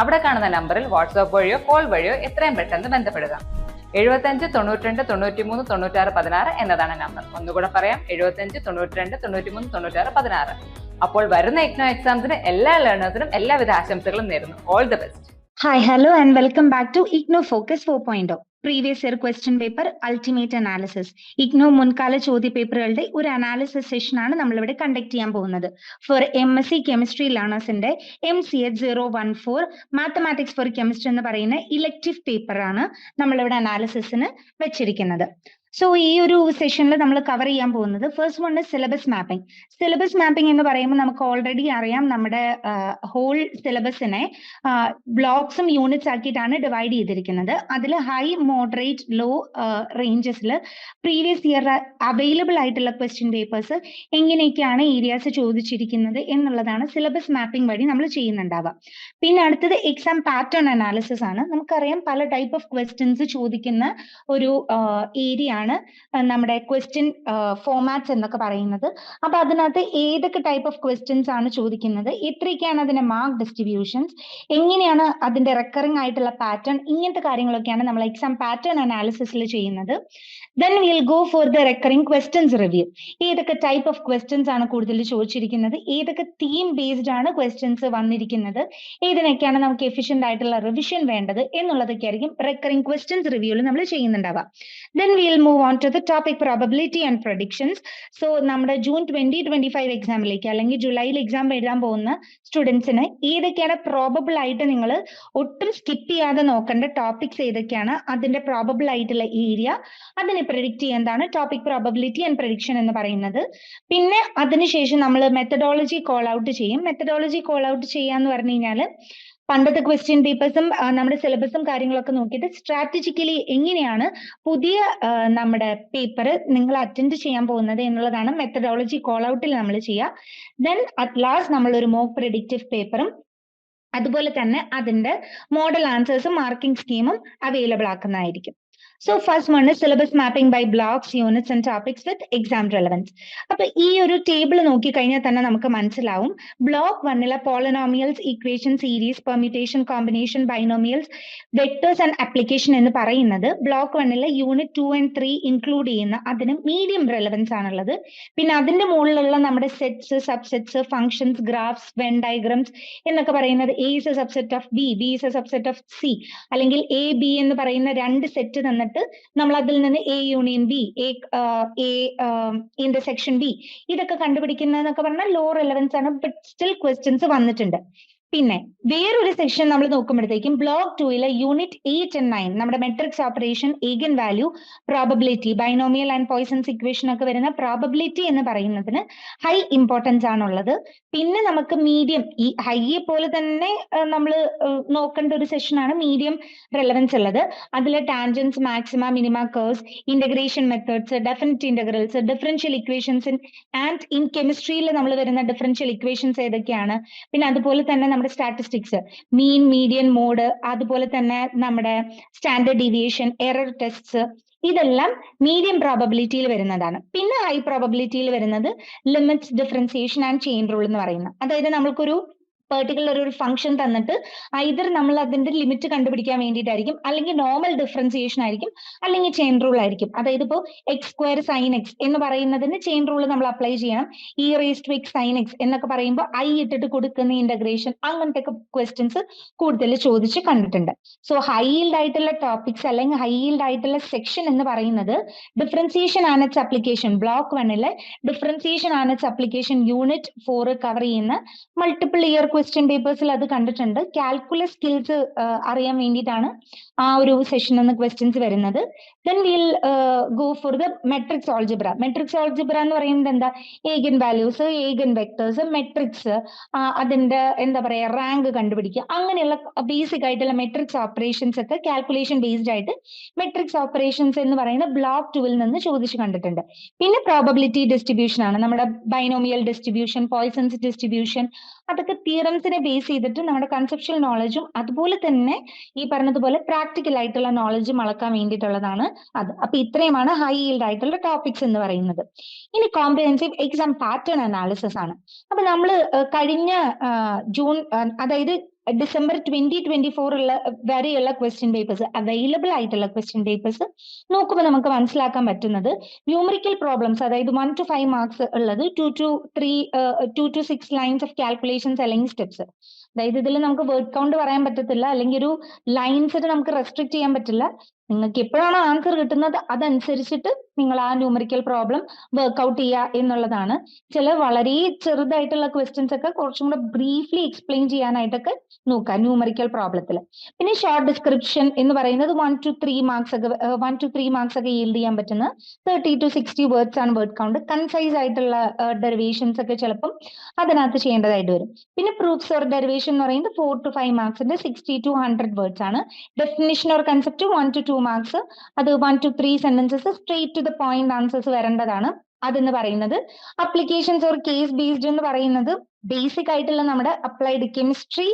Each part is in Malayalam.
അവിടെ കാണുന്ന നമ്പറിൽ വാട്സ്ആപ്പ് വഴിയോ കോൾ വഴിയോ എത്രയും പെട്ടെന്ന് ബന്ധപ്പെടുക. എഴുപത്തഞ്ച് തൊണ്ണൂറ്റിരണ്ട് തൊണ്ണൂറ്റിമൂന്ന് തൊണ്ണൂറ്റാറ് പതിനാറ് എന്നതാണ് നമ്പർ. ഒന്നുകൂടെ പറയാം എഴുപത്തഞ്ച് തൊണ്ണൂറ്റിരണ്ട് തൊണ്ണൂറ്റിമൂന്ന് തൊണ്ണൂറ്റാറ് പതിനാറ്. അപ്പോൾ വരുന്ന ഇഗ്നോ എക്സാംസിന് എല്ലാ ലേണേഴ്സിനും എല്ലാവിധ ആശംസകളും നേരുന്നു. All the best hi Hi, hello, and welcome back to IGNO Focus 4.0. Previous year question paper ultimate analysis IGNOU മുൻകാല ചോദ്യ പേപ്പറുകളുടെ ഒരു അനാലിസിസ് സെഷൻ ആണ് നമ്മളിവിടെ കണ്ടക്ട് ചെയ്യാൻ പോകുന്നത്. For M S C chemistry ലേണേഴ്സിന്റെ M C H zero one four mathematics for chemistry എന്ന് പറയുന്ന ഇലക്റ്റീവ് പേപ്പറാണ് നമ്മളിവിടെ അനാലിസിസിന് വെച്ചിരിക്കുന്നത്. സോ ഈ ഒരു സെഷനിൽ നമ്മൾ കവർ ചെയ്യാൻ പോകുന്നത് first one syllabus mapping syllabus mapping എന്ന് പറയുമ്പോൾ നമുക്ക് ഓൾറെഡി അറിയാം നമ്മുടെ ഹോൾ സിലബസിനെ ബ്ലോക്സും യൂണിറ്റ്സ് ആക്കിയിട്ടാണ് ഡിവൈഡ് ചെയ്തിരിക്കുന്നത്. അതിൽ ഹൈ മോഡറേറ്റ് ലോ റേഞ്ചസിൽ പ്രീവിയസ് ഇയർ അവൈലബിൾ ആയിട്ടുള്ള ക്വസ്റ്റ്യൻ പേപ്പേഴ്സ് എങ്ങനെയൊക്കെയാണ് ഏരിയാസ് ചോദിച്ചിരിക്കുന്നത് എന്നുള്ളതാണ് സിലബസ് മാപ്പിംഗ് വഴി നമ്മൾ ചെയ്യുന്നുണ്ടാവുക. പിന്നെ അടുത്തത് എക്സാം പാറ്റേൺ അനാലിസിസ് ആണ്. നമുക്കറിയാം പല ടൈപ്പ് ഓഫ് ക്വസ്റ്റ്യൻസ് ചോദിക്കുന്ന ഒരു ഏരിയ ആണ് നമ്മുടെ ക്വസ്റ്റ്യൻ ഫോർമാറ്റ്സ് എന്നൊക്കെ പറയുന്നത്. അപ്പൊ അതിനകത്ത് ഏതൊക്കെ ടൈപ്പ് ഓഫ് ക്വസ്റ്റ്യൻസ് ആണ് ചോദിക്കുന്നത് എത്രയൊക്കെയാണ് അതിന്റെ മാർക്ക് ഡിസ്ട്രിബ്യൂഷൻസ് എങ്ങനെയാണ് അതിന്റെ റെക്കറിംഗ് ആയിട്ടുള്ള പാറ്റേൺ ഇങ്ങനത്തെ കാര്യങ്ങളൊക്കെയാണ് നമ്മൾ എക്സാം പാറ്റേൺ അനാലിസിസിൽ ചെയ്യുന്നത്. Then will go for the recurring questions review ഏതൊക്കെ ടൈപ്പ് ഓഫ് ക്വസ്റ്റ്യൻസ് ആണ് കൂടുതൽ ചോദിച്ചിരിക്കുന്നത് ഏതൊക്കെ തീം ബേസ്ഡ് ആണ് ക്വസ്റ്റ്യൻസ് വന്നിരിക്കുന്നത് ഏതിനൊക്കെയാണ് നമുക്ക് എഫിഷ്യന്റ് ആയിട്ടുള്ള റിവിഷൻ വേണ്ടത് എന്നുള്ളതൊക്കെ ആയിരിക്കും റെക്കറിംഗ് ക്വസ്റ്റ്യൻസ് റിവ്യൂവിൽ നമ്മൾ ചെയ്യുന്നുണ്ടാവുക. Then will move on to the topic probability and predictions so നമ്മുടെ ജൂൺ ട്വന്റി ട്വന്റി ഫൈവ് എക്സാമിലേക്ക് അല്ലെങ്കിൽ ജൂലൈയിൽ എക്സാം എഴുതാൻ പോകുന്ന സ്റ്റുഡൻസിന് ഏതൊക്കെയാണ് പ്രോബബിൾ ആയിട്ട് നിങ്ങൾ ഒട്ടും സ്കിപ്പ് ചെയ്യാതെ നോക്കേണ്ട ടോപ്പിക്സ് ഏതൊക്കെയാണ്? അതിന്റെ പ്രോബബിൾ ആയിട്ടുള്ള ഏരിയ അതിനെ പ്രൊഡിക്ട് ചെയ്യുന്നതാണ് ടോപ്പിക് പ്രോബബിലിറ്റി ആൻഡ് പ്രഡിക്ഷൻ എന്ന് പറയുന്നത്. പിന്നെ അതിനുശേഷം നമ്മൾ മെത്തഡോളജി കോൾ ഔട്ട് ചെയ്യും. മെത്തഡോളജി കോൾ ഔട്ട് ചെയ്യാന്ന് പറഞ്ഞു കഴിഞ്ഞാൽ പണ്ടത്തെ ക്വസ്റ്റ്യൻ പേപ്പേഴ്സും നമ്മുടെ സിലബസും കാര്യങ്ങളൊക്കെ നോക്കിയിട്ട് സ്ട്രാറ്റജിക്കലി എങ്ങനെയാണ് പുതിയ നമ്മുടെ പേപ്പർ നിങ്ങൾ അറ്റൻഡ് ചെയ്യാൻ പോകുന്നത് എന്നുള്ളതാണ് മെത്തഡോളജി കോൾ ഔട്ടിൽ നമ്മൾ ചെയ്യുക ദെൻ അറ്റ് ലാസ്റ്റ് നമ്മൾ ഒരു മോക്ക് പ്രെഡിക്റ്റീവ് പേപ്പറും അതുപോലെ തന്നെ അതിന്റെ മോഡൽ ആൻസേഴ്സും മാർക്കിംഗ് സ്കീമും available ആക്കുന്നതായിരിക്കും. So first one syllabus mapping by blocks units and topics with exam relevance അപ്പൊ ഈ ഒരു ടേബിൾ നോക്കി കഴിഞ്ഞാൽ തന്നെ നമുക്ക് മനസ്സിലാവും. ബ്ലോക്ക് വണ്ണിലെ polynomials equation series permutation combination binomials vectors and application എന്ന് പറയുന്നത് ബ്ലോക്ക് വണ്ണിലെ unit two and three include ചെയ്യുന്ന അതിന് മീഡിയം റെലവൻസ് ആണുള്ളത്. പിന്നെ അതിന്റെ മുകളിലുള്ള നമ്മുടെ sets subsets functions graphs Venn diagrams എന്നൊക്കെ പറയുന്നത് A is a subset of B B is a subset of C അല്ലെങ്കിൽ എ ബി എന്ന് പറയുന്ന രണ്ട് സെറ്റ് തന്നിട്ട് നമ്മൾ അതിൽ നിന്ന് A union B A intersection B ഇതൊക്കെ കണ്ടുപിടിക്കുന്നതെന്നൊക്കെ പറഞ്ഞാൽ ലോ റെലവൻസ് ആണ് ബട്ട് സ്റ്റിൽ ക്വസ്റ്റ്യൻസ് വന്നിട്ടുണ്ട്. പിന്നെ വേറൊരു സെക്ഷൻ നമ്മൾ നോക്കുമ്പോഴത്തേക്കും ബ്ലോക്ക് ടൂയിലെ യൂണിറ്റ് എയ്റ്റ് ആൻഡ് നയൻ നമ്മുടെ matrix operation eigen value probability binomial and Poisson's equation ഒക്കെ വരുന്ന പ്രോബബിലിറ്റി എന്ന് പറയുന്നതിന് ഹൈ ഇമ്പോർട്ടൻസ് ആണുള്ളത്. പിന്നെ നമുക്ക് മീഡിയം ഈ ഹൈയെ പോലെ തന്നെ നമ്മൾ നോക്കേണ്ട ഒരു സെഷനാണ് മീഡിയം റെലവൻസ് ഉള്ളത്. അതിൽ tangents maxima minima curves integration methods definite integrals differential equations and in കെമിസ്ട്രിയിൽ നമ്മൾ വരുന്ന ഡിഫറൻഷ്യൽ ഇക്വേഷൻസ് ഏതൊക്കെയാണ്? പിന്നെ അതുപോലെ തന്നെ നമ്മുടെ സ്റ്റാറ്റിസ്റ്റിക്സ് മീൻ മീഡിയൻ മോഡ് അതുപോലെ തന്നെ നമ്മുടെ സ്റ്റാൻഡേർഡ് ഡീവിയേഷൻ എറർ ടെസ്റ്റ്സ് ഇതെല്ലാം മീഡിയം പ്രോബബിലിറ്റിയിൽ വരുന്നതാണ്. പിന്നെ ഹൈ പ്രോബബിലിറ്റിയിൽ വരുന്നത് limit differentiation and chain rule എന്ന് പറയുന്നത്. അതായത് നമ്മൾക്കൊരു പെർട്ടിക്കുലർ ഒരു ഫംഗ്ഷൻ തന്നിട്ട് ഐദർ നമ്മൾ അതിന്റെ ലിമിറ്റ് കണ്ടുപിടിക്കാൻ വേണ്ടിയിട്ടായിരിക്കും അല്ലെങ്കിൽ നോർമൽ ഡിഫറൻസിയേഷൻ ആയിരിക്കും അല്ലെങ്കിൽ ചെയിൻ റൂൾ ആയിരിക്കും. അതായത് ഇപ്പോൾ എക്സ് സ്ക്വയർ സൈൻ എക്സ് എന്ന് പറയുന്നതിന് ചെയിൻ റൂൾ നമ്മൾ അപ്ലൈ ചെയ്യണം. E raise to X sine X എന്നൊക്കെ പറയുമ്പോൾ ഐ ഇട്ടിട്ട് കൊടുക്കുന്ന ഇന്റഗ്രേഷൻ അങ്ങനത്തെ ക്വസ്റ്റ്യൻസ് കൂടുതൽ ചോദിച്ച് കണ്ടിട്ടുണ്ട്. സോ ഹൈ ഈൽഡ് ആയിട്ടുള്ള ടോപ്പിക്സ് അല്ലെങ്കിൽ ഹൈ ഈൽഡ് ആയിട്ടുള്ള സെക്ഷൻ എന്ന് പറയുന്നത് differentiation and its application block വണ്ണിലെ differentiation and its application unit four cover ചെയ്യുന്ന മൾട്ടിപ്പിൾ ഇയർ ക്വസ്റ്റ്യൻ പേപ്പേഴ്സിൽ അത് കണ്ടിട്ടുണ്ട്. കാൽക്കുലസ് സ്കിൽസ് അറിയാൻ വേണ്ടിയിട്ടാണ് ആ ഒരു സെഷൻ എന്ന് ക്വസ്റ്റ്യൻസ് വരുന്നത്. Then will go for the matrix algebra matrix algebra എന്ന് പറയുന്നത് എന്താ? Eigen values eigen vectors matrix അതിന്റെ എന്താ പറയാ റാങ്ക് കണ്ടുപിടിക്കുക. അങ്ങനെയുള്ള ബേസിക് ആയിട്ടുള്ള മെട്രിക്സ് ഓപ്പറേഷൻസ് ഒക്കെ കാൽക്കുലേഷൻ ബേസ്ഡ് ആയിട്ട് മെട്രിക്സ് ഓപ്പറേഷൻസ് എന്ന് പറയുന്ന ബ്ലോക്ക് ടുവിൽ നിന്ന് ചോദിച്ചു കണ്ടിട്ടുണ്ട്. പിന്നെ പ്രോബബിലിറ്റി ഡിസ്ട്രിബ്യൂഷൻ ആണ്. നമ്മുടെ ബൈനോമിയൽ ഡിസ്ട്രിബ്യൂഷൻ പോയിസൺസ് ഡിസ്ട്രിബ്യൂഷൻ അതൊക്കെ തിയറംസിനെ ബേസ് ചെയ്തിട്ട് നമ്മുടെ കൺസെപ്ഷ്യൽ നോളജും അതുപോലെ തന്നെ ഈ പറഞ്ഞതുപോലെ പ്രാക്ടിക്കൽ ആയിട്ടുള്ള നോളജും അളക്കാൻ വേണ്ടിയിട്ടുള്ളതാണ് അത്. അപ്പൊ ഇത്രയുമാണ് ഹൈ ഈൽഡ് ആയിട്ടുള്ള ടോപ്പിക്സ് എന്ന് പറയുന്നത്. ഇനി കോംപ്രിഹെൻസീവ് എക്സാം പാറ്റേൺ അനാലിസിസ് ആണ്. അപ്പൊ നമ്മൾ കഴിഞ്ഞ ജൂൺ അതായത് ഡിസംബർ ട്വന്റി ട്വന്റി ഫോറുള്ള വരെയുള്ള ക്വസ്റ്റ്യൻ പേപ്പേഴ്സ് അവൈലബിൾ ആയിട്ടുള്ള ക്വസ്റ്റ്യൻ പേപ്പേഴ്സ് നോക്കുമ്പോൾ നമുക്ക് മനസ്സിലാക്കാൻ പറ്റുന്നത് ന്യൂമറിക്കൽ പ്രോബ്ലംസ് അതായത് വൺ ടു ഫൈവ് മാർക്സ് ഉള്ളത് two to three two to six lines of calculations അല്ലെങ്കിൽ സ്റ്റെപ്സ് അതായത് ഇതിൽ നമുക്ക് വേർഡ് കൗണ്ട് പറയാൻ പറ്റത്തില്ല. അല്ലെങ്കിൽ ഒരു ലൈൻസിന് നമുക്ക് റെസ്ട്രിക്ട് ചെയ്യാൻ പറ്റില്ല. നിങ്ങൾക്ക് എപ്പോഴാണോ ആൻസർ കിട്ടുന്നത്? അതനുസരിച്ചിട്ട് നിങ്ങൾ ആ ന്യൂമറിക്കൽ പ്രോബ്ലം വർക്ക്ഔട്ട് ചെയ്യുക എന്നുള്ളതാണ്. ചില വളരെ ചെറുതായിട്ടുള്ള ക്വസ്റ്റ്യൻസ് ഒക്കെ കുറച്ചും കൂടെ ബ്രീഫ്ലി എക്സ്പ്ലെയിൻ ചെയ്യാനായിട്ടൊക്കെ നോക്കുക ന്യൂമറിക്കൽ പ്രോബ്ലത്തിൽ പിന്നെ ഷോർട്ട് ഡിസ്ക്രിപ്ഷൻ എന്ന് പറയുന്നത് വൺ ടു ത്രീ മാർക്സ് ഒക്കെ വൺ ടു ത്രീ മാർക്സ് ഒക്കെ ഈൽഡ് ചെയ്യാൻ പറ്റുന്ന തേർട്ടി ടു സിക്സ്റ്റി വേർഡ്സ് ആണ് വേർഡ് കൗണ്ട് കൺസൈസ് ആയിട്ടുള്ള ഡെറിവേഷൻസ് ഒക്കെ ചിലപ്പം അതിനകത്ത് ചെയ്യേണ്ടതായിട്ട് വരും. പിന്നെ പ്രൂഫ്സ് ഓർ ഡെറിവേഷൻ എന്ന് പറയുന്നത് ഫോർ ടു ഫൈവ് മാർക്സിന്റെ സിക്സ്റ്റി ടു ഹൺഡ്രഡ് വേർഡ്സ് ആണ്. Definition or concept one to two marks അത് one to three sentences straight to the point answers വരേണ്ടതാണ്. അതെന്ന് പറയുന്നത്. അപ്ലിക്കേഷൻസ് ഓർ കേസ് ബേസ്ഡ് എന്ന് പറയുന്നത് ബേസിക് ആയിട്ടുള്ള നമ്മുടെ അപ്ലൈഡ് കെമിസ്ട്രി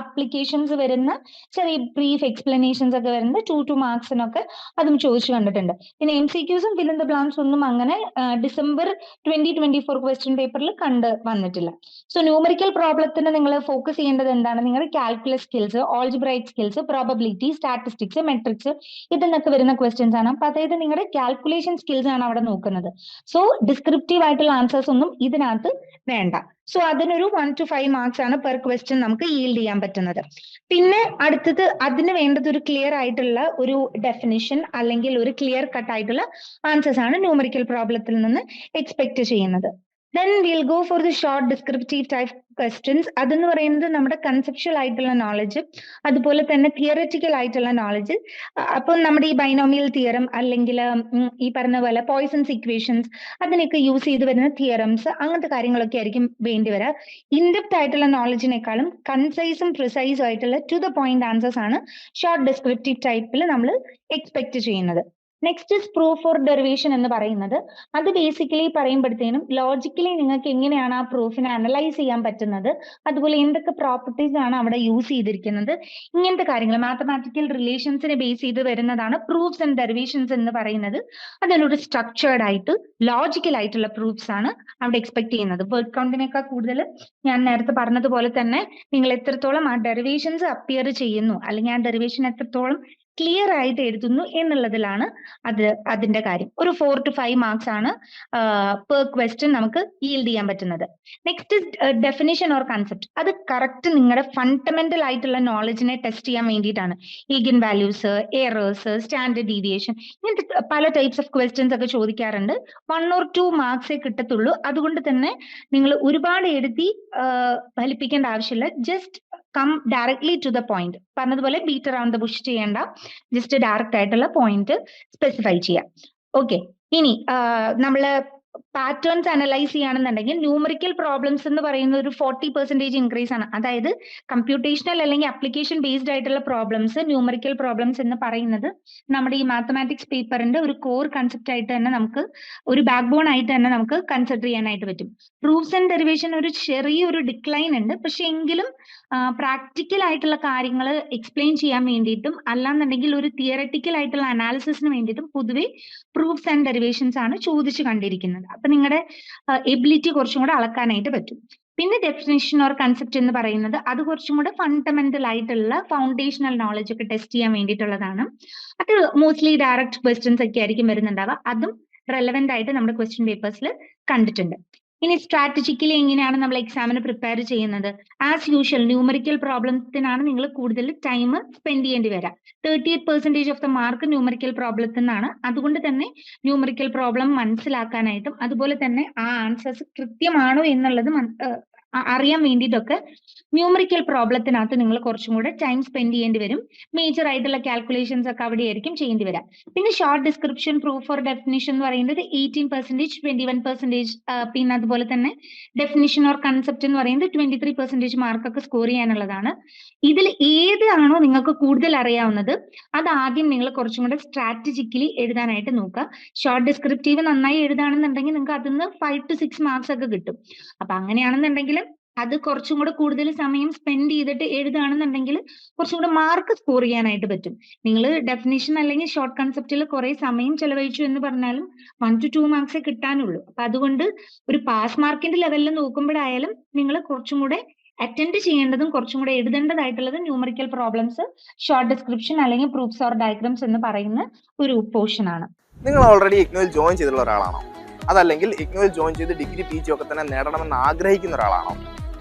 അപ്ലിക്കേഷൻസ് വരുന്ന ചെറിയ ബ്രീഫ് എക്സ്പ്ലനേഷൻസ് ഒക്കെ വരുന്നത് ടു ടു മാർക്സിനൊക്കെ അതും ചോദിച്ചു കണ്ടിട്ടുണ്ട്. പിന്നെ എം സി ക്യൂസും ഫിൽ ഇൻ ദ പ്ലാൻസ് ഒന്നും അങ്ങനെ December twenty twenty four question പേപ്പറിൽ കണ്ട് വന്നിട്ടില്ല. സോ ന്യൂമറിക്കൽ പ്രോബ്ലത്തിന് നിങ്ങൾ ഫോക്കസ് ചെയ്യേണ്ടത് എന്താണ്? നിങ്ങളുടെ calculus skills algebraic skills probability statistics matrix ഇതെന്നൊക്കെ വരുന്ന ക്വസ്റ്റ്യൻസ് ആണ്. അപ്പൊ അതായത് നിങ്ങളുടെ കാൽക്കുലേഷൻ സ്കിൽസ് ആണ് അവിടെ നോക്കുന്നത്. സോ ഡിസ്ക്രിപ്റ്റീവ് ആയിട്ടുള്ള ആൻസേഴ്സ് ഒന്നും ഇതിനകത്ത് വേണ്ട. സോ അതിനൊരു വൺ ടു ഫൈവ് മാർക്സ് ആണ് പെർ ക്വസ്റ്റ്യൻ നമുക്ക് ഈൽഡ് ചെയ്യാൻ പറ്റുന്നത്. പിന്നെ അടുത്തത് അതിന് വേണ്ടത് ഒരു ക്ലിയർ ആയിട്ടുള്ള ഒരു ഡെഫിനിഷൻ അല്ലെങ്കിൽ ഒരു ക്ലിയർ കട്ട് ആയിട്ടുള്ള ആൻസേഴ്സ് ആണ് ന്യൂമറിക്കൽ പ്രോബ്ലത്തിൽ നിന്ന് എക്സ്പെക്ട് ചെയ്യുന്നത്. Then will go for the short descriptive type questions അതെന്ന് പറയുന്നത് നമ്മുടെ കൺസെപ്ഷ്യൽ ആയിട്ടുള്ള നോളജ് അതുപോലെ തന്നെ തിയററ്റിക്കൽ ആയിട്ടുള്ള നോളജ് അപ്പം നമ്മുടെ ഈ ബൈനോമിയൽ തിയറം അല്ലെങ്കിൽ ഈ പറഞ്ഞ പോലെ പോയ്സൺസ് ഇക്വേഷൻസ് അതിനൊക്കെ യൂസ് ചെയ്ത് വരുന്ന തിയറംസ് അങ്ങനത്തെ കാര്യങ്ങളൊക്കെ ആയിരിക്കും വേണ്ടി വരിക ഇൻഡെപ്ത് ആയിട്ടുള്ള നോളജിനേക്കാളും കൺസൈസും പ്രിസൈസും ആയിട്ടുള്ള ടു ദ പോയിന്റ് ആൻസേഴ്സ് ആണ് ഷോർട്ട് ഡിസ്ക്രിപ്റ്റീവ് ടൈപ്പിൽ നമ്മൾ എക്സ്പെക്ട് ചെയ്യുന്നത്. Next is proof for derivation എന്ന് പറയുന്നത്. അത് ബേസിക്കലി പറയുമ്പോഴത്തേനും ലോജിക്കലി നിങ്ങൾക്ക് എങ്ങനെയാണ് ആ പ്രൂഫിനെ അനലൈസ് ചെയ്യാൻ പറ്റുന്നത്? അതുപോലെ എന്തൊക്കെ പ്രോപ്പർട്ടീസ് ആണ് അവിടെ യൂസ് ചെയ്തിരിക്കുന്നത്? ഇങ്ങനത്തെ കാര്യങ്ങൾ മാത്തമാറ്റിക്കൽ റിലേഷൻസിനെ ബേസ് ചെയ്ത് വരുന്നതാണ് പ്രൂഫ്സ് ആൻഡ് ഡെറിവേഷൻസ് എന്ന് പറയുന്നത്. അതിലൊരു സ്ട്രക്ചേർഡ് ആയിട്ട് ലോജിക്കൽ ആയിട്ടുള്ള പ്രൂഫ്സ് ആണ് അവിടെ എക്സ്പെക്ട് ചെയ്യുന്നത്. വേർഡ് കൗണ്ടിനേക്കാൾ കൂടുതൽ ഞാൻ നേരത്തെ പറഞ്ഞതുപോലെ തന്നെ നിങ്ങൾ എത്രത്തോളം ആ ഡെറിവേഷൻസ് അപ്പിയർ ചെയ്യുന്നു? അല്ലെങ്കിൽ ആ ഡെറിവേഷൻ എത്രത്തോളം ക്ലിയർ ആയിട്ട് എഴുതുന്നു എന്നുള്ളതിലാണ് അത് അതിന്റെ കാര്യം. ഒരു ഫോർ ടു ഫൈവ് മാർക്സ് ആണ് പെർ ക്വസ്റ്റ്യൻ നമുക്ക് ഈൽഡ് ചെയ്യാൻ പറ്റുന്നത്. നെക്സ്റ്റ് ഡെഫിനിഷൻ ഓർ കൺസെപ്റ്റ് അത് കറക്റ്റ് നിങ്ങളുടെ ഫണ്ടമെന്റൽ ആയിട്ടുള്ള നോളജിനെ ടെസ്റ്റ് ചെയ്യാൻ വേണ്ടിയിട്ടാണ്. Eigen values errors standard deviation ഇങ്ങനത്തെ പല ടൈപ്സ് ഓഫ് ക്വസ്റ്റ്യൻസ് ഒക്കെ ചോദിക്കാറുണ്ട്. വൺ ഓർ ടു മാർക്സേ കിട്ടത്തുള്ളൂ. അതുകൊണ്ട് തന്നെ നിങ്ങൾ ഒരുപാട് എഴുതി ഫലിപ്പിക്കേണ്ട ആവശ്യമില്ല. Just come directly to the point പറഞ്ഞതുപോലെ ബീറ്റ് അറൗണ്ട് ദ ബുഷ് ചെയ്യേണ്ട ജസ്റ്റ് ഡയറക്റ്റ് ആയിട്ടുള്ള പോയിന്റ് സ്പെസിഫൈ ചെയ്യാം. ഓക്കെ ഇനി നമ്മൾ പാറ്റേൺസ് അനലൈസ് ചെയ്യുകയാണെന്നുണ്ടെങ്കിൽ ന്യൂമറിക്കൽ പ്രോബ്ലംസ് എന്ന് പറയുന്ന ഒരു ഫോർട്ടി പെർസെന്റേജ് ഇൻക്രീസ് ആണ്. അതായത് കമ്പ്യൂട്ടേഷണൽ അല്ലെങ്കിൽ അപ്ലിക്കേഷൻ ബേസ്ഡ് ആയിട്ടുള്ള പ്രോബ്ലംസ് ന്യൂമറിക്കൽ പ്രോബ്ലംസ് എന്ന് പറയുന്നത് നമ്മുടെ ഈ മാത്തമാറ്റിക്സ് പേപ്പറിന്റെ ഒരു കോർ കൺസെപ്റ്റ് ആയിട്ട് തന്നെ നമുക്ക് ഒരു ബാക്ക് ബോൺ ആയിട്ട് തന്നെ നമുക്ക് കൺസിഡർ ചെയ്യാനായിട്ട് പറ്റും. പ്രൂഫ്സ് ആൻഡ് ഡെറിവേഷൻ ഒരു ചെറിയൊരു ഡിക്ലൈൻ ഉണ്ട്. പക്ഷെ എങ്കിലും പ്രാക്ടിക്കൽ ആയിട്ടുള്ള കാര്യങ്ങൾ എക്സ്പ്ലെയിൻ ചെയ്യാൻ വേണ്ടിയിട്ടും അല്ലാന്നുണ്ടെങ്കിൽ ഒരു തിയററ്റിക്കൽ ആയിട്ടുള്ള അനാലിസിസിന് വേണ്ടിയിട്ടും പൊതുവെ പ്രൂഫ്സ് ആൻഡ് ഡെറിവേഷൻസ് ആണ് ചോദിച്ചു കണ്ടിരിക്കുന്നത്. അപ്പൊ നിങ്ങളുടെ എബിലിറ്റി കുറച്ചും കൂടെ അളക്കാനായിട്ട് പറ്റും. പിന്നെ ഡെഫിനേഷൻ ഓർ കൺസെപ്റ്റ് എന്ന് പറയുന്നത് അത് കുറച്ചും കൂടെ ഫണ്ടമെന്റൽ ആയിട്ടുള്ള ഫൗണ്ടേഷണൽ നോളജ് ഒക്കെ ടെസ്റ്റ് ചെയ്യാൻ വേണ്ടിയിട്ടുള്ളതാണ്. അത് മോസ്റ്റ്ലി ഡയറക്റ്റ് ക്വസ്റ്റ്യൻസ് ഒക്കെ ആയിരിക്കും വരുന്നുണ്ടാവുക. അതും റെലവെന്റ് ആയിട്ട് നമ്മുടെ ക്വസ്റ്റ്യൻ പേപ്പേഴ്സിൽ കണ്ടിട്ടുണ്ട്. ഇനി സ്ട്രാറ്റജിക്കലി എങ്ങനെയാണ് നമ്മൾ എക്സാമിന് പ്രിപ്പയർ ചെയ്യുന്നത്? ആസ് യൂഷ്വൽ ന്യൂമറിക്കൽ പ്രോബ്ലത്തിനാണ് നിങ്ങൾ കൂടുതൽ ടൈം സ്പെൻഡ് ചെയ്യേണ്ടി വരാം thirty eight percentage of the mark numerical പ്രോബ്ലത്തിൽ നിന്നാണ് അതുകൊണ്ട് തന്നെ ന്യൂമറിക്കൽ പ്രോബ്ലം മനസ്സിലാക്കാനായിട്ടും അതുപോലെ തന്നെ ആ ആൻസേഴ്സ് കൃത്യമാണോ എന്നുള്ളത് അറിയാൻ വേണ്ടിയിട്ടൊക്കെ ന്യൂമറിക്കൽ പ്രോബ്ലത്തിനകത്ത് നിങ്ങൾ കുറച്ചും കൂടെ ടൈം സ്പെൻഡ് ചെയ്യേണ്ടി വരും. മേജർ ആയിട്ടുള്ള കാൽക്കുലേഷൻസ് ഒക്കെ അവിടെ ആയിരിക്കും ചെയ്യേണ്ടി വരാം. പിന്നെ short description proof or definition എന്ന് പറയുന്നത് eighteen percentage twenty one percentage പിന്നെ അതുപോലെ തന്നെ ഡെഫിനിഷൻ ഓർ കൺസെപ്റ്റ് എന്ന് പറയുന്നത് ട്വന്റി ത്രീ പെർസെന്റേജ് മാർക്കൊക്കെ സ്കോർ ചെയ്യാനുള്ളതാണ്. ഇതിൽ ഏതാണോ നിങ്ങൾക്ക് കൂടുതൽ അറിയാവുന്നത് അത് ആദ്യം നിങ്ങൾ കുറച്ചും കൂടെ സ്ട്രാറ്റജിക്കലി എഴുതാനായിട്ട് നോക്കുക. ഷോർട്ട് ഡിസ്ക്രിപ്റ്റീവ് നന്നായി എഴുതാണെന്നുണ്ടെങ്കിൽ നിങ്ങൾക്ക് അതിൽ നിന്ന് ഫൈവ് ടു സിക്സ് മാർക്സ് ഒക്കെ കിട്ടും. അപ്പൊ അങ്ങനെയാണെന്നുണ്ടെങ്കിൽ അത് കുറച്ചും കൂടെ കൂടുതൽ സമയം സ്പെൻഡ് ചെയ്തിട്ട് എഴുതുകയാണെന്നുണ്ടെങ്കിൽ കുറച്ചും കൂടെ മാർക്ക് സ്കോർ ചെയ്യാനായിട്ട് പറ്റും. നിങ്ങൾ ഡെഫിനേഷൻ അല്ലെങ്കിൽ ഷോർട്ട് കൺസെപ്റ്റിൽ കുറെ സമയം ചെലവഴിച്ചു എന്ന് പറഞ്ഞാലും വൺ ടു ടു മാർക്സേ കിട്ടാനുള്ളൂ. അപ്പൊ അതുകൊണ്ട് ഒരു പാസ് മാർക്കിന്റെ ലെവലിൽ നോക്കുമ്പോഴായാലും നിങ്ങൾ കുറച്ചും കൂടെ അറ്റൻഡ് ചെയ്യേണ്ടതും കുറച്ചും കൂടെ എഴുതേണ്ടതായിട്ടുള്ളത് ന്യൂമറിക്കൽ പ്രോബ്ലംസ് ഷോർട്ട് ഡിസ്ക്രിപ്ഷൻ അല്ലെങ്കിൽ പ്രൂഫ്സ് ഓർ ഡയഗ്രാംസ് എന്ന് പറയുന്ന ഒരു പോർഷൻ ആണ്. നിങ്ങൾ ഓൾറെഡി ഇഗ്നോയിൽ ജോയിൻ ചെയ്തിട്ടുള്ള ഒരാളാണോ? അതല്ലെങ്കിൽ ഇഗ്നോയിൽ ജോയിൻ ചെയ്ത് ഡിഗ്രി പി ജി ഒക്കെ തന്നെ നേടണമെന്ന് ആഗ്രഹിക്കുന്ന ഒരാളാണോ?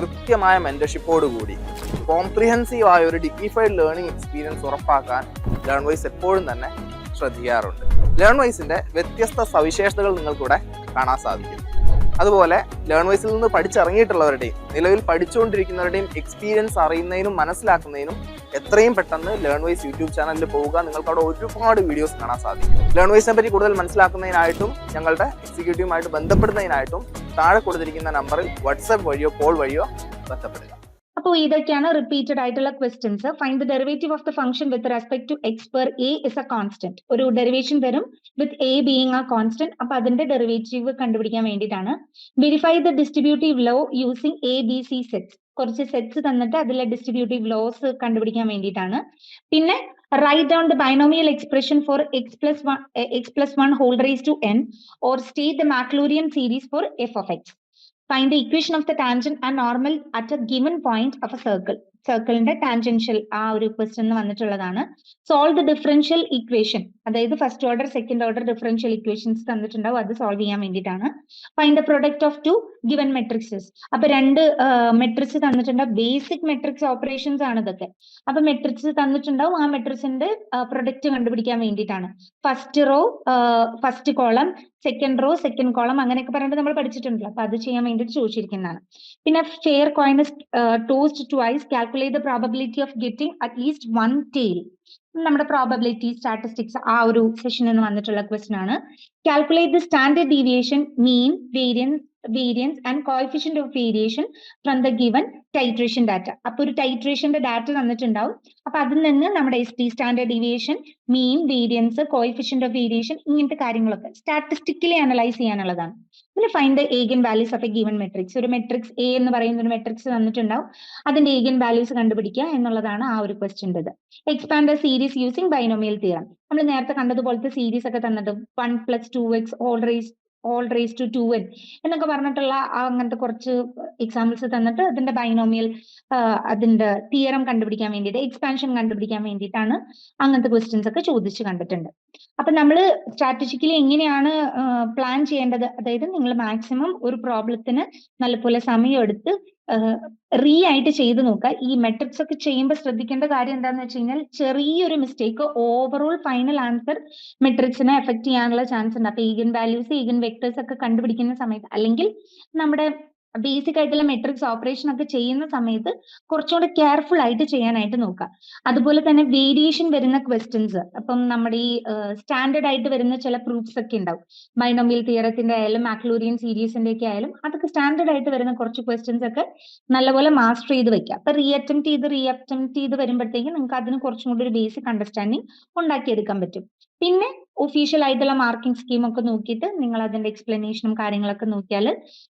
കൃത്യമായ മെന്റർഷിപ്പോടുകൂടി കോംപ്രിഹെൻസീവ് ആയ ഒരു ഡിഗ്നിഫൈഡ് ലേണിംഗ് എക്സ്പീരിയൻസ് ഉറപ്പാക്കാൻ ലേൺ വൈസ് എപ്പോഴും തന്നെ ശ്രദ്ധിക്കാറുണ്ട്. ലേൺ വൈസിന്റെ വ്യത്യസ്ത സവിശേഷതകൾ നിങ്ങൾക്കിവിടെ കാണാൻ സാധിക്കും. അതുപോലെ ലേൺ വൈസിൽ നിന്ന് പഠിച്ചിറങ്ങിയിട്ടുള്ളവരുടെയും നിലവിൽ പഠിച്ചുകൊണ്ടിരിക്കുന്നവരുടെയും എക്സ്പീരിയൻസ് അറിയുന്നതിനും മനസ്സിലാക്കുന്നതിനും എത്രയും പെട്ടെന്ന് ലേൺ വൈസ് യൂട്യൂബ് ചാനലിൽ പോവുക. നിങ്ങൾക്ക് അവിടെ ഒരുപാട് വീഡിയോസ് കാണാൻ സാധിക്കും. ലേൺ വൈസിനെ പറ്റി കൂടുതൽ മനസ്സിലാക്കുന്നതിനായിട്ടും ഞങ്ങളുടെ എക്സിക്യൂട്ടീവുമായിട്ട് ബന്ധപ്പെടുന്നതിനായിട്ടും താഴെ കൊടുത്തിരിക്കുന്ന നമ്പറിൽ വാട്സാപ്പ് വഴിയോ കോൾ വഴിയോ ബന്ധപ്പെടുക. അപ്പോൾ ഇതൊക്കെയാണ് റിപ്പീറ്റഡ് ആയിട്ടുള്ള questions find the derivative of the function with respect to X per A is a constant ഒരു ഡെറിവേഷൻ തരും with A being a constant അപ്പൊ അതിന്റെ ഡെറിവേറ്റീവ് കണ്ടുപിടിക്കാൻ വേണ്ടിയിട്ടാണ്. Verify the distributive law using A B C sets കുറച്ച് സെറ്റ്സ് തന്നിട്ട് അതിലെ ഡിസ്ട്രിബ്യൂട്ടീവ് ലോസ് കണ്ടുപിടിക്കാൻ വേണ്ടിയിട്ടാണ്. പിന്നെ write down the binomial expression for x plus one x plus one whole raise to n or state the Maclaurin series for f of x find the equation of the tangent and normal at a given point of a circle സർക്കിളിന്റെ ടാൻജൻഷ്യൽ ആ ഒരു ക്വസ്റ്റ്യൻ വന്നിട്ടുള്ളതാണ് സോൾവ് ദ ഡിഫറൻഷ്യൽ ഇക്വേഷൻ അതായത് first order second order differential equations തന്നിട്ടുണ്ടാവും. അത് സോൾവ് ചെയ്യാൻ വേണ്ടിയിട്ടാണ്. Find the product of two given matrices അപ്പൊ രണ്ട് മെട്രിക്സ് തന്നിട്ടുണ്ടാവും. ബേസിക് മെട്രിക്സ് ഓപ്പറേഷൻസ് ആണ് ഇതൊക്കെ. അപ്പൊ മെട്രിക്സ് തന്നിട്ടുണ്ടാവും. ആ മെട്രിക്സിന്റെ പ്രൊഡക്റ്റ് കണ്ടുപിടിക്കാൻ വേണ്ടിയിട്ടാണ്. First row first column second row second column അങ്ങനെയൊക്കെ പറഞ്ഞിട്ട് നമ്മൾ പഠിച്ചിട്ടുണ്ടല്ലോ. അപ്പൊ അത് ചെയ്യാൻ വേണ്ടിയിട്ട് ചോദിച്ചിരിക്കുന്നതാണ്. പിന്നെ fair coins tossed twice calculate the probability of getting at least one tail നമ്മുടെ പ്രോബബിലിറ്റി സ്റ്റാറ്റിസ്റ്റിക്സ് ആ ഒരു സെഷനിൽ നിന്ന് വന്നിട്ടുള്ള ക്വസ്റ്റൻ ആണ്. Calculate the standard deviation mean variance variance and coefficient of variation from the given titration data അപ്പൊ ഒരു ടൈട്രേഷന്റെ ഡാറ്റ തന്നിട്ടുണ്ടാവും. അപ്പൊ അതിൽ നിന്ന് നമ്മുടെ S T standard deviation mean variance coefficient of variation ഇങ്ങനത്തെ കാര്യങ്ങളൊക്കെ. സ്റ്റാറ്റിസ്റ്റിക്കലി അനലൈസ് ചെയ്യാനുള്ളതാണ്. പിന്നെ find the eigen values of a given matrix ഒരു മെട്രിക്സ് എ എന്ന് പറയുന്ന ഒരു മെട്രിക്സ് തന്നിട്ടുണ്ടാവും അതിന്റെ ഏഗൻ വാല്യൂസ് കണ്ടുപിടിക്കുക എന്നുള്ളതാണ് ആ ഒരു ക്വസ്റ്റ്യന്റെത് expand series using binomial theorem നമ്മൾ നേരത്തെ കണ്ടതുപോലത്തെ സീരീസ് ഒക്കെ തന്നിട്ട് one plus two X whole whole raise to to N എന്നൊക്കെ പറഞ്ഞിട്ടുള്ള അങ്ങനത്തെ കുറച്ച് എക്സാമ്പിൾസ് തന്നിട്ട് അതിന്റെ ബൈനോമിയൽ അതിന്റെ തിയറം കണ്ടുപിടിക്കാൻ വേണ്ടിയിട്ട് എക്സ്പാൻഷൻ കണ്ടുപിടിക്കാൻ വേണ്ടിയിട്ടാണ് അങ്ങനത്തെ ക്വസ്റ്റ്യൻസ് ഒക്കെ ചോദിച്ചു കണ്ടിട്ടുണ്ട്. അപ്പൊ നമ്മൾ സ്ട്രാറ്റജിക്കലി എങ്ങനെയാണ് പ്ലാൻ ചെയ്യേണ്ടത്? അതായത് നിങ്ങൾ മാക്സിമം ഒരു പ്രോബ്ലത്തിന് നല്ലപോലെ സമയം എടുത്ത് റീ ആയിട്ട് ചെയ്ത് നോക്കുക. ഈ മെട്രിക്സ് ഒക്കെ ചെയ്യുമ്പോൾ ശ്രദ്ധിക്കേണ്ട കാര്യം എന്താണെന്ന് വെച്ച് കഴിഞ്ഞാൽ ചെറിയൊരു മിസ്റ്റേക്ക് ഓവറോൾ ഫൈനൽ ആൻസർ മെട്രിക്സിനെ എഫക്ട് ചെയ്യാനുള്ള ചാൻസ് ഉണ്ട്. അപ്പൊ ഈഗൻ വാല്യൂസ് ഈഗൻ വെക്ടേഴ്സ് ഒക്കെ കണ്ടുപിടിക്കുന്ന സമയത്ത് അല്ലെങ്കിൽ നമ്മുടെ ബേസിക് ആയിട്ടുള്ള മെട്രിക്സ് ഓപ്പറേഷൻ ഒക്കെ ചെയ്യുന്ന സമയത്ത് കുറച്ചുകൂടെ കെയർഫുൾ ആയിട്ട് ചെയ്യാനായിട്ട് നോക്കുക. അതുപോലെ തന്നെ വേരിയേഷൻ വരുന്ന ക്വസ്റ്റ്യൻസ് അപ്പം നമ്മുടെ ഈ സ്റ്റാൻഡേർഡ് ആയിട്ട് വരുന്ന ചില പ്രൂഫ്സ് ഒക്കെ ഉണ്ടാവും. ബൈനോമിയൽ തിയറത്തിന്റെ ആയാലും മാക്ലൂരിയൻ സീരീസിന്റെ ഒക്കെ ആയാലും അതൊക്കെ സ്റ്റാൻഡേർഡ് ആയിട്ട് വരുന്ന കുറച്ച് ക്വസ്റ്റ്യൻസ് ഒക്കെ നല്ലപോലെ മാസ്റ്റർ ചെയ്ത് വെക്കുക. അപ്പൊ റീ അറ്റംപ്റ്റ് ചെയ്ത് റീ അറ്റംപ്റ്റ് ചെയ്ത് വരുമ്പോഴത്തേക്കും നിങ്ങൾക്ക് അതിന് കുറച്ചും കൂടി ഒരു ബേസിക് അണ്ടർസ്റ്റാൻഡിങ് ഉണ്ടാക്കിയെടുക്കാൻ പറ്റും. പിന്നെ ഒഫീഷ്യൽ ആയിട്ടുള്ള മാർക്കിംഗ് സ്കീം ഒക്കെ നോക്കിയിട്ട് നിങ്ങൾ അതിന്റെ എക്സ്പ്ലനേഷനും കാര്യങ്ങളൊക്കെ നോക്കിയാൽ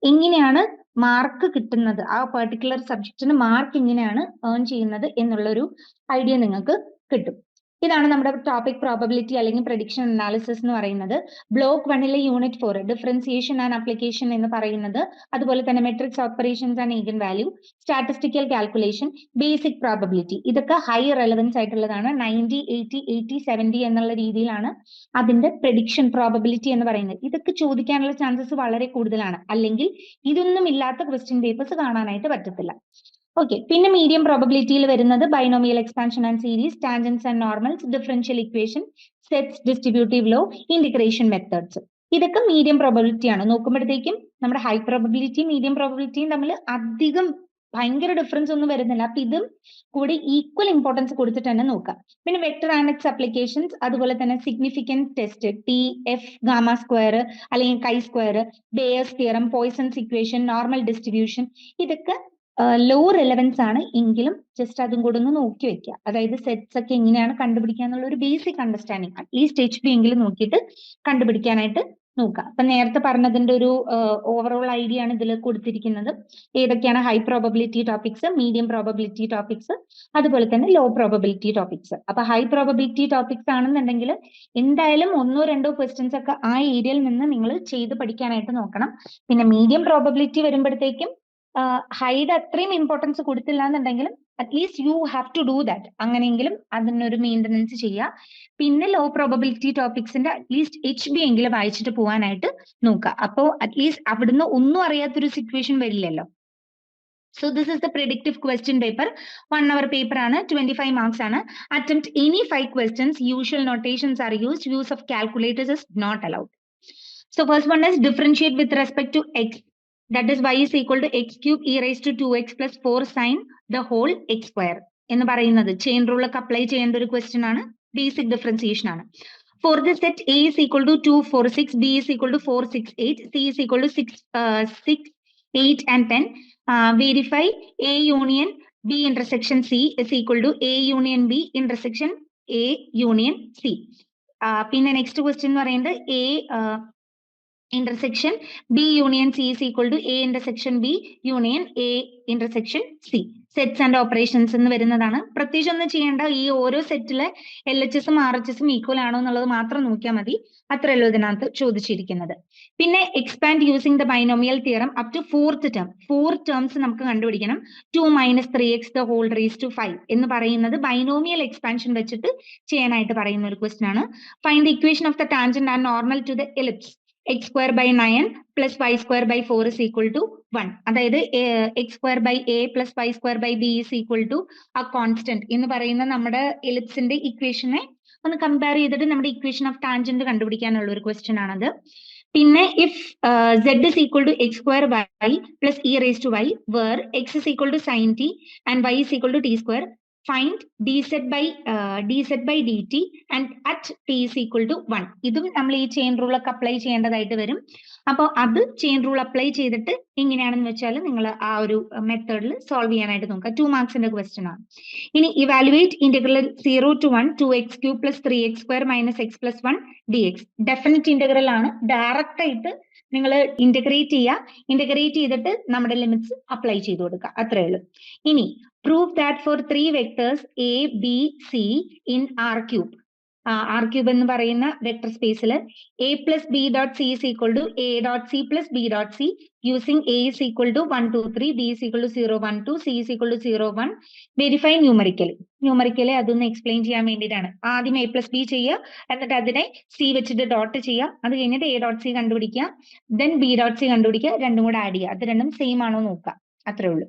എങ്ങനെയാണ് മാർക്ക് കിട്ടുന്നത്. ആ പെർട്ടിക്കുലർ സബ്ജക്റ്റിന് മാർക്ക് എങ്ങനെയാണ് ഏൺ ചെയ്യുന്നത് എന്നുള്ളൊരു ഐഡിയ നിങ്ങൾക്ക് കിട്ടും. ഇതാണ് നമ്മുടെ ടോപ്പിക് പ്രോബബിലിറ്റി അല്ലെങ്കിൽ പ്രഡിക്ഷൻ അനാലിസിസ് എന്ന് പറയുന്നത്. ബ്ലോക്ക് വണ്ണിലെ unit four differentiation and application എന്ന് പറയുന്നത്. അതുപോലെ തന്നെ matrix operations and eigen value statistical calculation basic probability ഇതൊക്കെ ഹൈ റെലവൻസ് ആയിട്ടുള്ളതാണ്. നയന്റി എയ്റ്റി എയ്റ്റി സെവന്റി എന്നുള്ള രീതിയിലാണ് അതിന്റെ പ്രഡിക്ഷൻ പ്രോബബിലിറ്റി എന്ന് പറയുന്നത്. ഇതൊക്കെ ചോദിക്കാനുള്ള ചാൻസസ് വളരെ കൂടുതലാണ്. അല്ലെങ്കിൽ ഇതൊന്നും ഇല്ലാത്ത ക്വസ്റ്റ്യൻ പേപ്പേഴ്സ് കാണാനായിട്ട് പറ്റത്തില്ല. ഓക്കെ പിന്നെ മീഡിയം പ്രോബബിലിറ്റിയിൽ വരുന്നത് binomial expansion and series tangents and normals differential equation sets distributive law integration methods ഇതൊക്കെ മീഡിയം പ്രോബബിലിറ്റി ആണ്. നോക്കുമ്പോഴത്തേക്കും നമ്മുടെ ഹൈ പ്രോബബിലിറ്റിയും മീഡിയം പ്രോബബിലിറ്റിയും തമ്മിൽ അധികം ഭയങ്കര ഡിഫറൻസ് ഒന്നും വരുന്നില്ല. അപ്പൊ ഇതും കൂടി ഈക്വൽ ഇമ്പോർട്ടൻസ് കൊടുത്തിട്ട് തന്നെ നോക്കാം. പിന്നെ വെക്ടർ ആനക്സ് അപ്ലിക്കേഷൻസ് അതുപോലെ തന്നെ significance test T F gamma square അല്ലെങ്കിൽ chi square Bayes theorem Poisson's equation normal distribution ഇതൊക്കെ ലോ റെലവൻസ് ആണ് എങ്കിലും ജസ്റ്റ് അതും കൂടെ ഒന്ന് നോക്കി വെക്കുക അതായത് സെറ്റ്സ് ഒക്കെ എങ്ങനെയാണ് കണ്ടുപിടിക്കുക എന്നുള്ള ഒരു basic understanding at least H B എങ്കിലും നോക്കിയിട്ട് കണ്ടുപിടിക്കാനായിട്ട് നോക്കുക അപ്പൊ നേരത്തെ പറഞ്ഞതിന്റെ ഒരു ഓവറോൾ ഐഡിയ ആണ് ഇതിൽ കൊടുത്തിരിക്കുന്നത്. ഏതൊക്കെയാണ് high probability topics medium probability topics അതുപോലെ തന്നെ ലോ പ്രോബബിലിറ്റി ടോപ്പിക്സ് അപ്പൊ ഹൈ പ്രോബബിലിറ്റി ടോപ്പിക്സ് ആണെന്നുണ്ടെങ്കിൽ എന്തായാലും ഒന്നോ രണ്ടോ ക്വസ്റ്റ്യൻസ് ഒക്കെ ആ ഏരിയയിൽ നിന്ന് നിങ്ങൾ ചെയ്ത് പഠിക്കാനായിട്ട് നോക്കണം. പിന്നെ മീഡിയം പ്രോബബിലിറ്റി വരുമ്പോഴത്തേക്കും ഹൈഡ് അത്രയും ഇമ്പോർട്ടൻസ് കൊടുത്തില്ല എന്നുണ്ടെങ്കിലും at least you have to do that അങ്ങനെയെങ്കിലും അതിനൊരു മെയിന്റനൻസ് ചെയ്യുക പിന്നെ ലോ പ്രോബബിലിറ്റി ടോപ്പിക്സിന്റെ അറ്റ്ലീസ്റ്റ് എച്ച് ബി എങ്കിലും വായിച്ചിട്ട് പോകാനായിട്ട് നോക്കുക അപ്പോൾ അറ്റ്ലീസ്റ്റ് അവിടുന്ന് ഒന്നും അറിയാത്തൊരു സിറ്റുവേഷൻ വരില്ലല്ലോ. So this is the predictive question paper one hour paper ആണ്. ട്വന്റി ഫൈവ് മാർക്സ് ആണ്. Attempt any five questions usual notations are use use of calculators is not allowed so first one is differentiate with respect to x that y is equal to x cube e e raised to 2x plus 4 sin the whole x square. എന്ന് പറയുന്നത് ചെയിൻ റൂൾ ഒക്കെ അപ്ലൈ ചെയ്യേണ്ട ഒരു ക്വസ്റ്റ്യൻ ആണ്. ബേസിക് ഡിഫറൻസിയേഷൻ ആണ്. For the set A is equal to two four six B is equal to four six eight C is equal to six six eight and ten verify A union B intersection C is equal to A union B intersection A union C പിന്നെ നെക്സ്റ്റ് ക്വസ്റ്റ്യൻ എന്ന് പറയുന്നത് A intersection B union C is equal to A intersection B union A intersection C. Sets and operations എന്ന് വരുന്നതാണ്. പ്രത്യേകിച്ച് ഒന്നും ചെയ്യേണ്ട. ഈ ഓരോ സെറ്റിലെ എൽ എച്ച് എസും ആർ എച്ച് എസും ഈക്വൽ ആണോ എന്നുള്ളത് മാത്രം നോക്കിയാൽ മതി. അത്രയല്ലോ ഇതിനകത്ത് ചോദിച്ചിരിക്കുന്നത്. പിന്നെ expand using the binomial theorem up to fourth term four terms നമുക്ക് കണ്ടുപിടിക്കണം. Two minus three x the whole raise to five എന്ന് പറയുന്നത് ബൈനോമിയൽ എക്സ്പാൻഷൻ വെച്ചിട്ട് ചെയ്യാനായിട്ട് പറയുന്ന ഒരു ക്വസ്റ്റൻ ആണ്. Find the equation of the tangent and normal to the ellipse x square by nine plus y square by four is equal to one അതായത് x square by A plus y square by B is equal to ആ കോൺസ്റ്റന്റ് എന്ന് പറയുന്ന നമ്മുടെ എലിപ്സിന്റെ ഇക്വേഷനെ ഒന്ന് കമ്പയർ ചെയ്തിട്ട് നമ്മുടെ ഇക്വേഷൻ ഓഫ് ടാൻജന്റ് കണ്ടുപിടിക്കാനുള്ള ഒരു ക്വസ്റ്റ്യൻ ആണത്. പിന്നെ if Z is equal to x square y plus e raise to y where x is equal to sine t and y is equal to t square find d Z by d Z by d t and at t is equal to one ഇതും നമ്മൾ ഈ ചെയിൻ റൂൾ ഒക്കെ അപ്ലൈ ചെയ്യേണ്ടതായിട്ട് വരും. അപ്പോൾ അത് ചെയിൻ റൂൾ അപ്ലൈ ചെയ്തിട്ട് എങ്ങനെയാണെന്ന് വെച്ചാൽ നിങ്ങൾ ആ ഒരു മെത്തേഡിൽ സോൾവ് ചെയ്യാനായിട്ട് നോക്കുക. ടു മാർക്സിന്റെ ക്വസ്റ്റ്യൻ ആണ്. ഇനി evaluate integral zero to one two x cube plus three x square minus x plus one d x definite integral ആണ്. ഡയറക്റ്റ് ആയിട്ട് നിങ്ങൾ ഇന്റഗ്രേറ്റ് ചെയ്യുക. ഇന്റഗ്രേറ്റ് ചെയ്തിട്ട് നമ്മുടെ ലിമിറ്റ്സ് അപ്ലൈ ചെയ്ത് കൊടുക്കുക. അത്രേ ഉള്ളൂ. ഇനി prove that for three vectors A B C in R cube R cube എന്ന് പറയുന്ന വെക്ടർ സ്പേസിൽ A plus B dot C is equal to A dot C plus B dot C using A is equal to one two three B is equal to zero one two C is equal to zero one verify numerically numerically അതൊന്ന് എക്സ്പ്ലെയിൻ ചെയ്യാൻ വേണ്ടിയിട്ടാണ്. ആദ്യം എ പ്ലസ് ബി ചെയ്യുക എന്നിട്ട് അതിനെ സി വെച്ചിട്ട് ഡോട്ട് ചെയ്യുക. അത് കഴിഞ്ഞിട്ട് എ ഡോട്ട് സി കണ്ടുപിടിക്കുക. ദെൻ ബി ഡോട്ട് സി കണ്ടുപിടിക്കുക. രണ്ടും കൂടെ ആഡ് ചെയ്യുക. അത് രണ്ടും സെയിം ആണോ നോക്കുക. അത്രേ ഉള്ളൂ.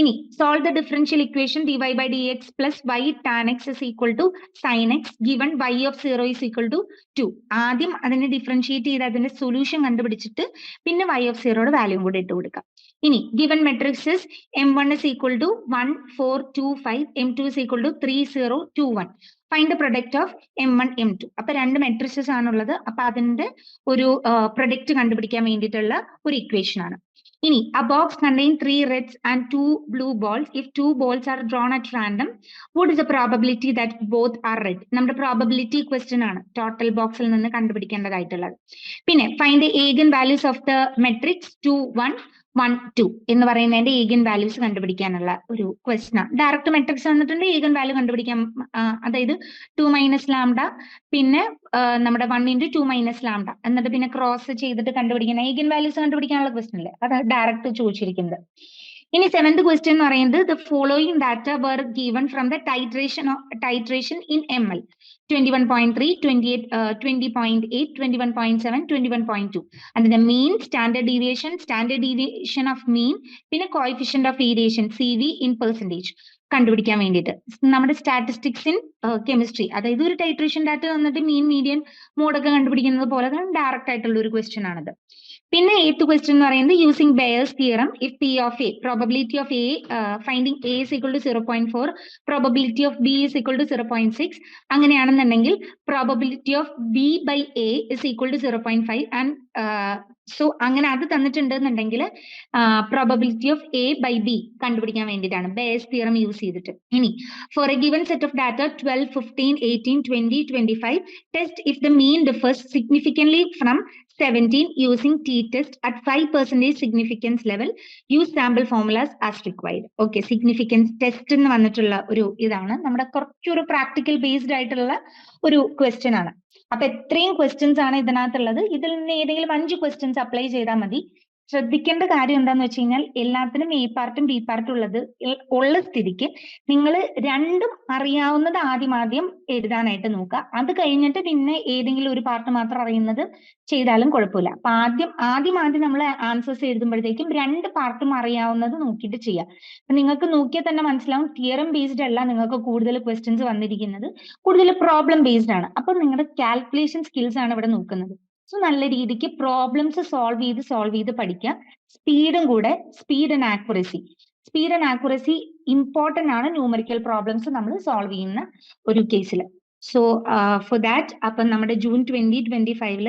ഇനി solve the differential equation d y by d x plus y tan x is equal to sine x given y of zero is equal to two ആദ്യം അതിനെ ഡിഫറൻഷിയേറ്റ് ചെയ്ത് അതിന്റെ സൊല്യൂഷൻ കണ്ടുപിടിച്ചിട്ട് പിന്നെ വൈ ഓഫ് സീറോയുടെ വാല്യൂ കൂടെ ഇട്ട് കൊടുക്കാം. ഇനി given matrix is M one is equal to one four two five M two is equal to three zero two one find the product of M one M two അപ്പൊ രണ്ട് മെട്രിക്സസ് ആണുള്ളത്. അപ്പൊ അതിന്റെ ഒരു പ്രൊഡക്റ്റ് കണ്ടുപിടിക്കാൻ വേണ്ടിയിട്ടുള്ള ഒരു ഇക്വേഷൻ ആണ്. ഇനി a box contain three reds and two blue balls if two balls are drawn at random what is the probability that both are red നമ്മുടെ പ്രോബബിലിറ്റി ക്വസ്റ്റ്യൻ ആണ് ടോട്ടൽ ബോക്സിൽ നിന്ന് കണ്ടുപിടിക്കേണ്ടതായിട്ടുള്ളത് പിന്നെ find eigenvalues of the matrix two one one two എന്ന് പറയുന്നതിന്റെ ഈഗൻ വാല്യൂസ് കണ്ടുപിടിക്കാനുള്ള ഒരു ക്വസ്റ്റൻ ആണ്. ഡയറക്റ്റ് മെട്രിക്സ് വന്നിട്ടുണ്ട് ഈഗൻ വാല്യൂ കണ്ടുപിടിക്കാൻ അതായത് ടു മൈനസ് ലാംഡ പിന്നെ നമ്മുടെ one into two minus lambda എന്നിട്ട് പിന്നെ ക്രോസ് ചെയ്തിട്ട് കണ്ടുപിടിക്കുന്ന ഈഗൻ വാല്യൂസ് കണ്ടുപിടിക്കാനുള്ള ക്വസ്റ്റൻ അല്ലേ അത് ഡയറക്റ്റ് ചോദിച്ചിരിക്കുന്നത്. ഇനി സെവന്ത് ക്വസ്റ്റ്യൻ എന്ന് പറയുന്നത് the following data were given from the titration titration in M L twenty one point three twenty eight twenty point eight twenty one point seven twenty one point two അതിന്റെ mean standard deviation standard deviation of mean പിന്നെ coefficient of variation C V in percentage കണ്ടുപിടിക്കാൻ വേണ്ടിയിട്ട്. നമ്മുടെ സ്റ്റാറ്റിസ്റ്റിക്സ് ഇൻ കെമിസ്ട്രി അതായത് ഒരു ടൈട്രേഷൻ ഡാറ്റ തന്നിട്ട് മീൻ മീഡിയൻ മോഡൊക്കെ കണ്ടുപിടിക്കുന്നത് പോലെ ഡയറക്റ്റ് ആയിട്ടുള്ള ഒരു ക്വസ്റ്റ്യൻ ആണത്. പിന്നെ എയ്ത്ത് ക്വസ്റ്റ്യൻ എന്ന് പറയുന്നത് using Bayes theorem if P of A probability of A finding A is equal to zero point four probability of B is equal to zero point six അങ്ങനെയാണെന്നുണ്ടെങ്കിൽ probability of B by A is equal to zero point five and so അങ്ങനെ അത് തന്നിട്ടുണ്ടെന്നുണ്ടെങ്കിൽ probability of A by B കണ്ടുപിടിക്കാൻ വേണ്ടിയിട്ടാണ് ബേസ് തിയറം യൂസ് ചെയ്തിട്ട്. ഇനി for a given set of data twelve fifteen eighteen twenty twenty five test if the mean differs significantly from 17 using t-test at 5% significance level use sample formulas as required. Okay, significance test എന്ന് വന്നിട്ടുള്ള ഒരു ഇതാണ് നമ്മുടെ കുറച്ചൊരു പ്രാക്ടിക്കൽ ബേസ്ഡ് ആയിട്ടുള്ള ഒരു ക്വസ്റ്റ്യൻ ആണ്. അപ്പൊ എത്രയും ക്വസ്റ്റ്യൻസ് ആണ് ഇതിനകത്തുള്ളത്. ഇതിൽ നിന്ന് ഏതെങ്കിലും അഞ്ച് ക്വസ്റ്റ്യൻസ് അപ്ലൈ ചെയ്താൽ മതി. ശ്രദ്ധിക്കേണ്ട കാര്യം എന്താന്ന് വെച്ച് കഴിഞ്ഞാൽ എല്ലാത്തിനും എ പാർട്ടും ബി പാർട്ടും ഉള്ളത് ഉള്ള സ്ഥിതിക്ക് നിങ്ങൾ രണ്ടും അറിയാവുന്നത് ആദ്യം ആദ്യം എഴുതാനായിട്ട് നോക്കുക. അത് കഴിഞ്ഞിട്ട് പിന്നെ ഏതെങ്കിലും ഒരു പാർട്ട് മാത്രം അറിയുന്നത് ചെയ്താലും കുഴപ്പമില്ല. അപ്പൊ ആദ്യം ആദ്യം ആദ്യം നമ്മൾ ആൻസേഴ്സ് എഴുതുമ്പോഴത്തേക്കും രണ്ട് പാർട്ടും അറിയാവുന്നത് നോക്കിയിട്ട് ചെയ്യാം. അപ്പൊ നിങ്ങൾക്ക് നോക്കിയാൽ തന്നെ മനസ്സിലാവും തിയറം ബേസ്ഡ് അല്ല നിങ്ങൾക്ക് കൂടുതൽ ക്വസ്റ്റ്യൻസ് വന്നിരിക്കുന്നത്. കൂടുതൽ പ്രോബ്ലം ബേസ്ഡ് ആണ്. അപ്പൊ നിങ്ങളുടെ കാൽക്കുലേഷൻ സ്കിൽസ് ആണ് ഇവിടെ നോക്കുന്നത്. സോ നല്ല രീതിക്ക് പ്രോബ്ലംസ് സോൾവ് ചെയ്ത് സോൾവ് ചെയ്ത് പഠിക്കുക സ്പീഡും കൂടെ speed and accuracy speed and accuracy important ആണ് ന്യൂമറിക്കൽ പ്രോബ്ലംസ് നമ്മൾ സോൾവ് ചെയ്യുന്ന ഒരു കേസിൽ സോ ഫോർ ദാറ്റ് അപ്പം നമ്മുടെ ജൂൺ ട്വന്റി ട്വന്റി ഫൈവിൽ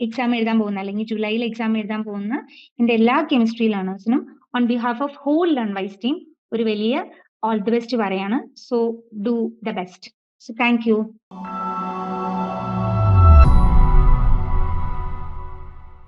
എക്സാം എഴുതാൻ പോകുന്ന അല്ലെങ്കിൽ ജൂലൈയിൽ എക്സാം എഴുതാൻ പോകുന്ന എന്റെ എല്ലാ chemistry ലേണേഴ്സിനും on behalf of whole learn wise team ഒരു വലിയ ഓൾ ദി ബെസ്റ്റ് പറയാണ്. So do the best so thank you